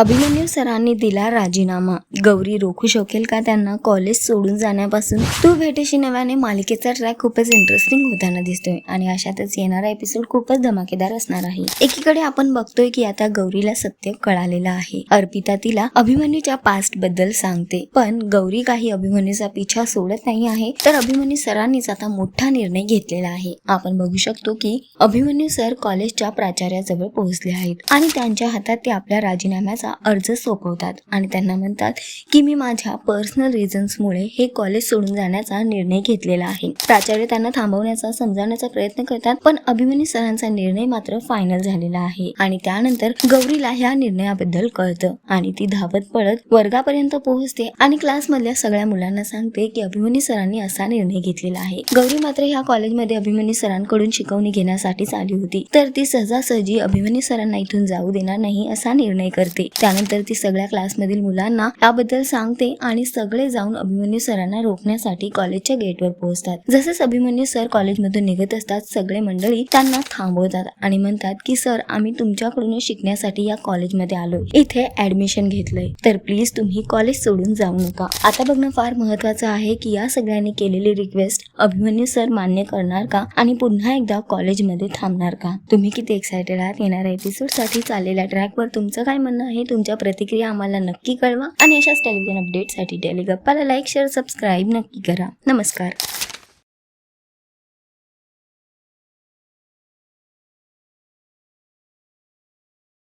अभिमन्यू सरांनी दिला राजीनामा. गौरी रोखू शकेल का त्यांना कॉलेज सोडून जाण्यापासून? तू भेटेशी नव्याने मालिकेचा ट्रॅक खूपच इंटरेस्टिंग होताना दिसतोय आणि अशातच येणारा एपिसोड खूपच धमाकेदार असणार आहे. एकीकडे आपण बघतोय की आता गौरीला सत्य कळालेलं आहे. अर्पिता तिला अभिमन्यूच्या पास्टबद्दल सांगते. पण गौरी काही अभिमन्यूचा पिछा सोडत नाही आहे तर अभिमन्यू सरांनीच आता मोठा निर्णय घेतलेला आहे. आपण बघू शकतो की अभिमन्यू सर कॉलेजच्या प्राचार्याजवळ पोहोचले आहेत आणि त्यांच्या हातात ते आपल्या राजीनाम्याचा अर्ज सोपवतात आणि त्यांना म्हणतात की मी माझ्या पर्सनल रिझन्समुळे हे कॉलेज सोडून जाण्याचा निर्णय घेतलेला आहे. प्राचार्य त्यांना थांबवण्याचा समजावण्याचा प्रयत्न करतात पण अभिमन्यू सरांचा निर्णय मात्र फायनल झालेला आहे. आणि त्यानंतर गौरीला ह्या निर्णयाबद्दल कळतं आणि ती धावत पळत वर्गापर्यंत पोहोचते आणि क्लासमधल्या सगळ्या मुलांना सांगते की अभिमन्यू सरांनी असा निर्णय घेतलेला आहे. गौरी मात्र ह्या कॉलेजमध्ये अभिमन्यू सरांकडून शिकवणी घेण्यासाठीच आली होती. तर ती सहजासहजी अभिमन्यू सरांना इथून जाऊ देणार नाही असा निर्णय करते. त्यानंतर ती सगळ्या क्लासमधील मुलांना याबद्दल सांगते आणि सगळे जाऊन अभिमन्यू सरांना रोखण्यासाठी कॉलेजच्या गेटवर पोहोचतात. जसेच अभिमन्यू सर कॉलेजमधून निघत असतात सगळे मंडळी त्यांना थांबवतात आणि म्हणतात की सर आम्ही तुमच्याकडून शिकण्यासाठी या कॉलेजमध्ये आलो. इथे ऍडमिशन घेतलंय. तर प्लीज तुम्ही कॉलेज सोडून जाऊ नका. आता बघणं फार महत्वाचं आहे की या सगळ्यांनी केलेली रिक्वेस्ट अभिमन्यू सर मान्य करणार का आणि पुन्हा एकदा कॉलेजमध्ये थांबणार का? तुम्ही किती एक्सायटेड आहात? येणाऱ्या एपिसोडसाठी चाललेल्या ट्रॅकवर तुमचं काय म्हणणं आहे? तुमच्या प्रतिक्रिया आम्हाला नक्की कळवा. आणि अशाच टेलिव्हिजन अपडेटसाठी टेलिगप्पाला लाईक शेअर सबस्क्राईब नक्की करा. नमस्कार.